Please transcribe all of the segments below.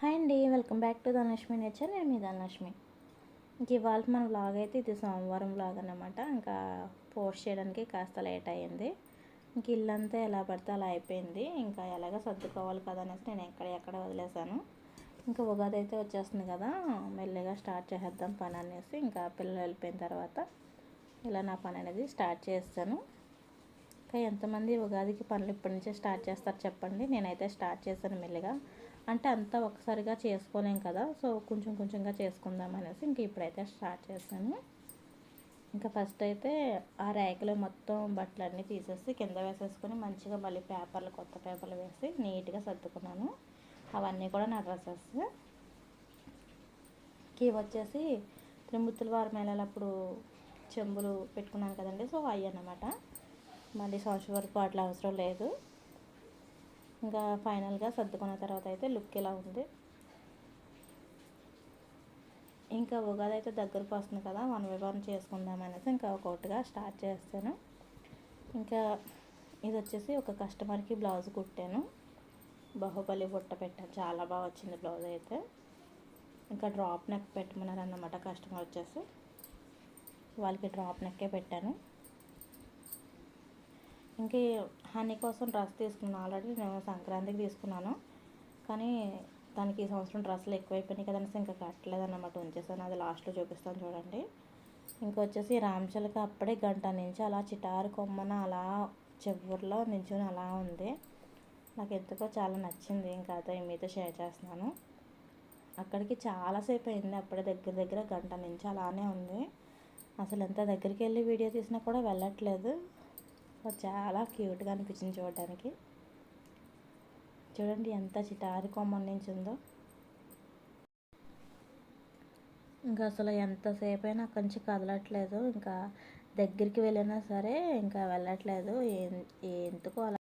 Hi అండి welcome back to Dhanalakshmi nature. నేను మీ ధనలక్ష్మి. ఇంక ఇవాళ మన వ్లాగ్ అయితే ఇది సోమవారం వ్లాగ్ అనమాట ఇంకా పోస్ట్ చేయడానికి కాస్త లేట్ అయ్యింది. ఇంక ఇల్లంతా ఎలా పడితే అలా అయిపోయింది. ఇంకా ఎలాగ సర్దుకోవాలి కదా అనేసి నేను ఎక్కడ ఎక్కడ వదిలేశాను. ఇంకా ఉగాది అయితే వచ్చేస్తుంది కదా మెల్లిగా స్టార్ట్ చేసేద్దాం పని అనేసి ఇంకా పిల్లలు వెళ్ళిపోయిన తర్వాత ఇలా నా పని అనేది స్టార్ట్ చేస్తాను ఇంకా ఎంతమంది ఉగాదికి పనులు ఇప్పటి నుంచే స్టార్ట్ చేస్తారు చెప్పండి. నేనైతే స్టార్ట్ చేశాను మెల్లిగా. అంటే అంతా ఒకసారిగా చేసుకోలేం కదా సో కొంచెం కొంచెంగా చేసుకుందాం అనేసి ఇంక ఇప్పుడైతే స్టార్ట్ చేశాను. ఇంకా ఫస్ట్ అయితే ఆ ర్యాక్లో మొత్తం బట్టలన్నీ తీసేసి కింద వేసేసుకొని మంచిగా మళ్ళీ పేపర్లు కొత్త పేపర్లు వేసి నీట్గా సర్దుకున్నాను. అవన్నీ కూడా నా డ్రెస్సెస్. కీ వచ్చేసి త్రిమూర్తుల వారం వెళ్ళేటప్పుడు చెంబులు పెట్టుకున్నాను కదండి సో అవి అన్నమాట. మళ్ళీ సంవత్సరం వరకు అట్లా అవసరం లేదు. ఇంకా ఫైనల్గా సర్దుకున్న తర్వాత అయితే లుక్ ఇలా ఉంది? ఇంకా ఉగాది అయితే దగ్గరకు వస్తుంది కదా వన్ బై వన్ చేసుకుందాం అనేసి ఇంకా ఒక్కొక్కటిగా స్టార్ట్ చేస్తాను. ఇంకా ఇది వచ్చేసి ఒక కస్టమర్కి బ్లౌజ్ కుట్టాను. బాహుబలి బుట్ట పెట్టాను చాలా బాగా వచ్చింది బ్లౌజ్ అయితే. ఇంకా డ్రాప్ నెక్ పెట్టమన్నారు అన్నమాట కస్టమర్ వచ్చేసి. వాళ్ళకి డ్రాప్ నెక్కే పెట్టాను. ఇంకా హనీ కోసం డ్రెస్ తీసుకున్నాను ఆల్రెడీ నేను సంక్రాంతికి తీసుకున్నాను. కానీ దానికి ఈ సంవత్సరం డ్రెస్సులు ఎక్కువైపోయినాయి కదనేసి ఇంకా కట్టలేదన్నమాట ఉంచేసాను. అది లాస్ట్లో చూపిస్తాను చూడండి. ఇంకా వచ్చేసి రామచిలక అప్పుడే గంట నుంచి అలా చిటారు కొమ్మన అలా చివరిలో నించుని అలా ఉంది. నాకు ఎందుకో చాలా నచ్చింది ఇంకా అదే మీతో షేర్ చేస్తున్నాను. అక్కడికి చాలాసేపు అయింది. అప్పుడే దగ్గర దగ్గర గంట నుంచి అలానే ఉంది. అసలు ఎంత దగ్గరికి వెళ్ళి వీడియో తీసినా కూడా వెళ్ళట్లేదు. చాలా క్యూట్గా అనిపించింది చూడడానికి చూడండి ఎంత చిటారి కొమ్మ నుంచి ఉందో. ఇంకా అసలు ఎంతసేపు అయినా అక్కడి నుంచి కదలట్లేదు. ఇంకా దగ్గరికి వెళ్ళినా సరే ఇంకా వెళ్ళట్లేదు. ఎందుకో అలా.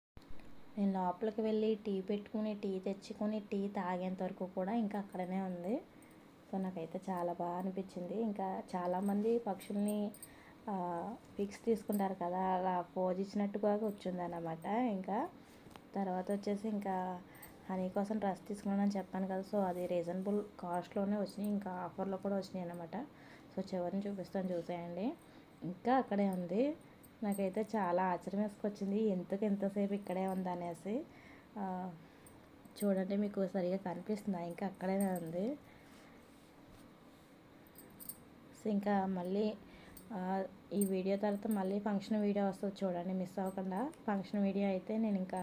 నేను లోపలికి వెళ్ళి టీ పెట్టుకుని టీ తెచ్చుకుని టీ తాగేంత వరకు కూడా ఇంకా అక్కడనే ఉంది. సో నాకైతే చాలా బాగా అనిపించింది. ఇంకా చాలామంది పక్షుల్ని పిక్స్ తీసుకుంటారు కదా అలా పోజ్ ఇచ్చినట్టుగా వచ్చింది ఇంకా తర్వాత వచ్చేసి ఇంకా హనీ కోసం డ్రెస్ తీసుకున్నానని చెప్పాను కదా సో అది రీజనబుల్ కాస్ట్లోనే వచ్చినాయి ఇంకా ఆఫర్లో కూడా వచ్చినాయి అనమాట సో చివరిని చూపిస్తాను చూసేయండి. ఇంకా అక్కడే ఉంది. నాకైతే చాలా ఆశ్చర్యం వేసుకొచ్చింది ఎందుకు ఎంతసేపు ఇక్కడే ఉంది అనేసి చూడండి మీకు సరిగా కనిపిస్తుందా? ఇంకా అక్కడే ఉంది. సో ఇంకా మళ్ళీ ఈ వీడియో తర్వాత మళ్ళీ ఫంక్షన్ వీడియో వస్తుంది చూడండి మిస్ అవ్వకుండా. ఫంక్షన్ వీడియో అయితే నేను ఇంకా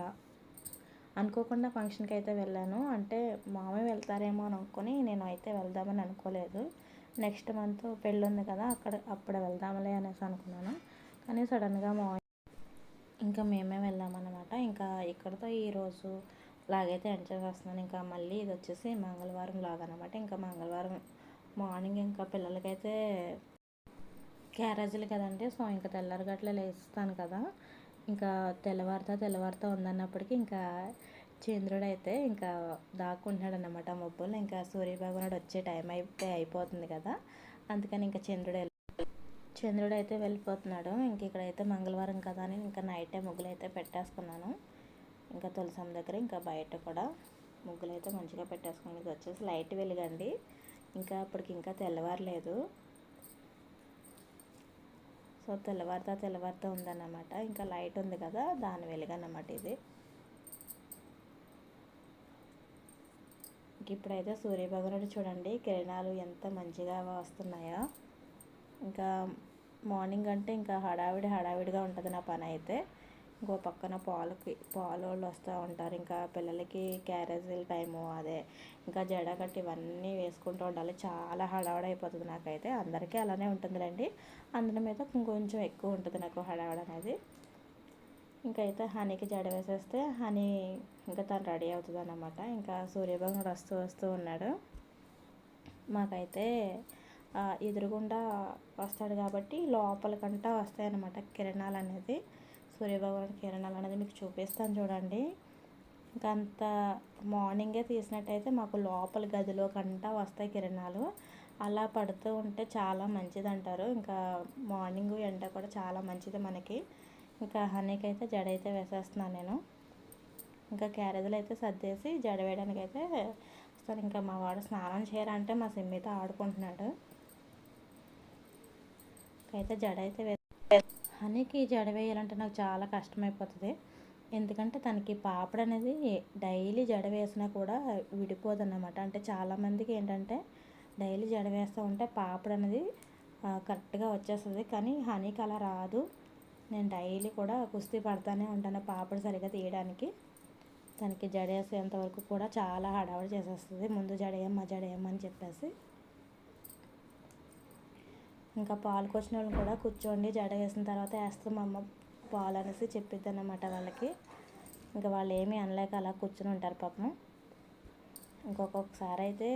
అనుకోకుండా ఫంక్షన్కి అయితే వెళ్ళాను. అంటే మామే వెళ్తారేమో అని అనుకొని నేను అయితే వెళ్దామని అనుకోలేదు. నెక్స్ట్ మంత్ పెళ్ళి ఉంది కదా అక్కడ అప్పుడు వెళ్దాంలే అనేసి అనుకున్నాను. కానీ సడన్గా మా ఇంకా మేమే వెళ్ళామన్నమాట. ఇంకా ఇక్కడతో ఈరోజు లాగైతే ఎంజాయ్ చేస్తున్నాను ఇంకా మళ్ళీ ఇది వచ్చేసి మంగళవారం లాగనమాట ఇంకా మంగళవారం మార్నింగ్ ఇంకా పిల్లలకైతే క్యారేజీలు కదండి సో ఇంకా తెల్లరిగట్ల లేస్తాను కదా. ఇంకా తెల్లవారుతా తెల్లవారుతా ఉందన్నప్పటికీ ఇంకా చంద్రుడు అయితే ఇంకా దాక్కుంటున్నాడు అన్నమాట మబ్బులు. ఇంకా సూర్యభగవానుడు వచ్చే టైం అయితే అయిపోతుంది కదా. అందుకని ఇంకా చంద్రుడు చంద్రుడు అయితే వెళ్ళిపోతున్నాడు. ఇంక ఇక్కడైతే మంగళవారం కదా అని ఇంకా నైట్ ముగ్గులు అయితే పెట్టేసుకున్నాను. ఇంకా తులసం దగ్గర ఇంకా బయట కూడా ముగ్గులు అయితే మంచిగా పెట్టేసుకుని ఇది వచ్చేసి లైట్ వెలుగండి. ఇంకా అప్పటికి ఇంకా తెల్లవారలేదు. సో తెల్లవారుతా తెల్లవారుతా ఉందన్నమాట. ఇంకా లైట్ ఉంది కదా దాని వెలుగన్నమాట ఇది. ఇప్పుడైతే సూర్యభగవానుడు చూడండి కిరణాలు ఎంత మంచిగా వస్తున్నాయో. ఇంకా మార్నింగ్ అంటే ఇంకా హడావిడి హడావిడిగా ఉంటుంది నా పని అయితే ఇంకో పక్కన పాలకి పాలు వాళ్ళు వస్తూ ఉంటారు. ఇంకా పిల్లలకి క్యారేజీల టైము అదే. ఇంకా జడ కట్టి ఇవన్నీ వేసుకుంటూ ఉండాలి. చాలా హడావడైపోతుంది అయిపోతుంది నాకైతే. అందరికీ అలానే ఉంటుందిలేండి. అందరి మీద కొంచెం ఎక్కువ ఉంటుంది నాకు హడావడ అనేది. ఇంకా అయితే హనీకి జడ వేసేస్తే హనీ ఇంకా తను రెడీ అవుతుంది అనమాట ఇంకా సూర్యభగనుడు వస్తూ వస్తూ ఉన్నాడు. మాకైతే ఎదురుగుండా వస్తాడు కాబట్టి లోపలికంటా వస్తాయన్నమాట కిరణాలు అనేది సూర్యభగవాన్ కిరణాలు అనేది మీకు చూపిస్తాను చూడండి. ఇంకా అంత మార్నింగే తీసినట్టయితే మాకు లోపల గదిలో కంటా వస్తాయి కిరణాలు. అలా పడుతూ ఉంటే చాలా మంచిది అంటారు ఇంకా మార్నింగ్ ఎండ కూడా చాలా మంచిది మనకి. ఇంకా హనీకి అయితే జడ అయితే వేసేస్తున్నాను నేను. ఇంకా క్యారేజీలు అయితే సర్దేసి జడ వేయడానికి అయితే వస్తాను. ఇంకా మా వాడు స్నానం చేయాలంటే మా సిమ్మితో ఆడుకుంటున్నాడు. అయితే జడ అయితే తనకి జడ వేయాలంటే నాకు చాలా కష్టమైపోతుంది. ఎందుకంటే తనకి పాపడ అనేది డైలీ జడ వేసినా కూడా విడిపోదన్నమాట. అంటే చాలామందికి ఏంటంటే డైలీ జడ వేస్తూ ఉంటే పాపడ అనేది కరెక్ట్గా వచ్చేస్తుంది. కానీ హనీకి అలా రాదు. నేను డైలీ కూడా కుస్తీ పడతానే ఉంటాను పాపడ సరిగ్గా తీయడానికి. తనకి జడేసేంత వరకు కూడా చాలా హడావుడి చేసేస్తుంది. ముందు జడేయమ్మ జడేయమ్మ అని చెప్పేసి. ఇంకా పాలు వచ్చిన వాళ్ళు కూడా కూర్చోండి జడ వేసిన తర్వాత వేస్తాం అమ్మ పాలు అనేసి చెప్పిద్ది అనమాట వాళ్ళకి. ఇంకా వాళ్ళు ఏమీ అనలేక అలా కూర్చొని ఉంటారు పాపం. ఇంకొకసారి అయితే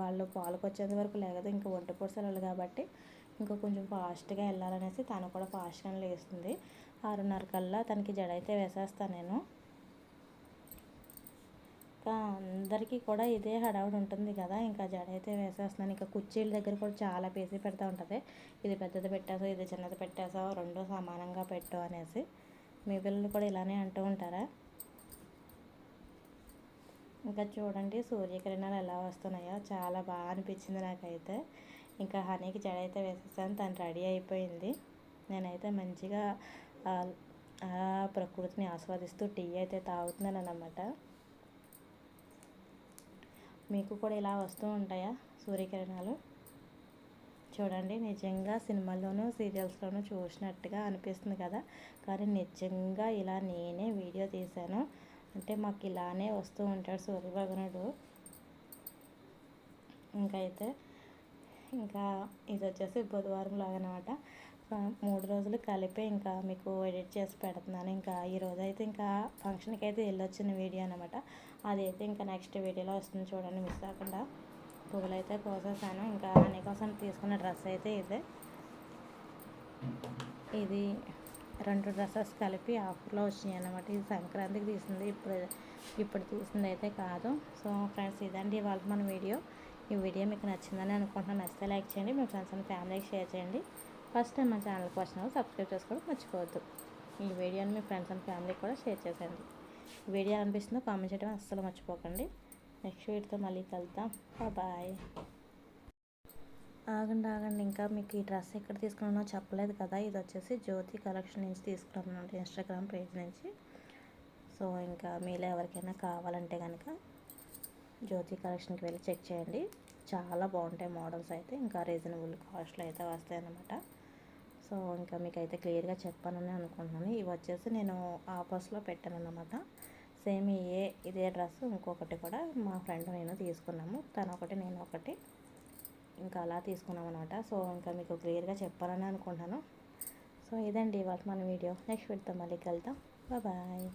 వాళ్ళు పాలకు వచ్చేంత వరకు లేగదు ఇంకా ఒంటి పొడిసెలు కాబట్టి ఇంకా కొంచెం ఫాస్ట్గా వెళ్ళాలనేసి తను కూడా ఫాస్ట్గానే లేస్తుంది. ఆరున్నర కల్లా తనకి జడ అయితే వేసేస్తాను నేను. ఇంకా అందరికీ కూడా ఇదే హడావుడి ఉంటుంది కదా. ఇంకా జడ అయితే వేసేస్తున్నాను. ఇంకా కుర్చీల దగ్గర కూడా చాలా పేసి పెడతా ఉంటుంది. ఇది పెద్దది పెట్టాసో ఇది చిన్నది పెట్టేసో రెండు సమానంగా పెట్టు అనేసి. మీ పిల్లలు కూడా ఇలానే అంటూ ఉంటారా? ఇంకా చూడండి సూర్యకిరణాలు ఎలా వస్తున్నాయో. చాలా బాగా అనిపించింది నాకైతే. ఇంకా హనీకి జడ అయితే వేసేసాను. తను రెడీ అయిపోయింది. నేనైతే మంచిగా ప్రకృతిని ఆస్వాదిస్తూ టీ అయితే తాగుతున్నాను అన్నమాట మీకు కూడా ఇలా వస్తూ ఉంటాయా సూర్యకిరణాలు? చూడండి నిజంగా సినిమాల్లోనూ సీరియల్స్లోనూ చూసినట్టుగా అనిపిస్తుంది కదా. కానీ నిజంగా ఇలా నేనే వీడియో తీశాను. అంటే మాకు ఇలానే వస్తూ ఉంటాడు సూర్యభగనుడు ఇంకైతే అయితే ఇంకా ఇది వచ్చేసి బుధవారం లాగనమాట. మూడు రోజులు కలిపి ఇంకా మీకు ఎడిట్ చేసి పెడుతున్నాను. ఇంకా ఈరోజు అయితే ఇంకా ఫంక్షన్కి అయితే వెళ్ళొచ్చిన వీడియో అనమాట అదైతే ఇంకా నెక్స్ట్ వీడియోలో వస్తుంది చూడండి మిస్ కాకుండా. పువ్వులు అయితే కోసేసాను. ఇంకా కోసం తీసుకున్న డ్రెస్ అయితే ఇదే. ఇది రెండు డ్రెస్సెస్ కలిపి ఆఫర్లో వచ్చినాయి అనమాట ఇది సంక్రాంతికి తీసింది. ఇప్పుడు ఇప్పుడు తీసింది అయితే కాదు. సో ఫ్రెండ్స్ ఇదండి ఇవాళ మన వీడియో ఈ వీడియో మీకు నచ్చిందని అనుకుంటున్నాను. నచ్చితే లైక్ చేయండి. మీ ఫ్రెండ్స్ అండ్ ఫ్యామిలీకి షేర్ చేయండి. ఫస్ట్ టైం మా ఛానల్కి వచ్చిన సబ్స్క్రైబ్ చేసుకోవడం మర్చిపోవద్దు. ఈ వీడియోని మీ ఫ్రెండ్స్ అండ్ ఫ్యామిలీకి కూడా షేర్ చేసేయండి. వీడియో అనిపిస్తుందో కామెంట్ చేయడం అస్సలు మర్చిపోకండి. నెక్స్ట్ వీడియోతో మళ్ళీ కలుద్దాం. బాయ్. ఆగండి ఆగండి. ఇంకా మీకు ఈ డ్రెస్ ఎక్కడ తీసుకున్నానో చెప్పలేదు కదా. ఇది వచ్చేసి జ్యోతి కలెక్షన్ నుంచి తీసుకున్నాను ఇన్స్టాగ్రామ్ పేజ్ నుంచి. సో ఇంకా మీలో ఎవరికైనా కావాలంటే కనుక జ్యోతి కలెక్షన్కి వెళ్ళి చెక్ చేయండి. చాలా బాగుంటాయి మోడల్స్ అయితే. ఇంకా రీజనబుల్ కాస్ట్లో అయితే వస్తాయి అన్నమాట సో ఇంకా మీకు అయితే క్లియర్గా చెప్పానని అనుకుంటున్నాను. ఇవి వచ్చేసి నేను ఆఫర్స్లో పెట్టాను అన్నమాట సేమ్ ఏ ఇదే డ్రెస్ ఇంకొకటి కూడా మా ఫ్రెండ్ నేను తీసుకున్నాము. తను ఒకటి నేను ఒకటి ఇంకా అలా తీసుకున్నాం అనమాట సో ఇంకా మీకు క్లియర్గా చెప్పాలని అనుకుంటున్నాను. సో ఇదండి ఇవాళ మన వీడియో. నెక్స్ట్ పెడతాం మళ్ళీ వెళ్తాం బాయ్.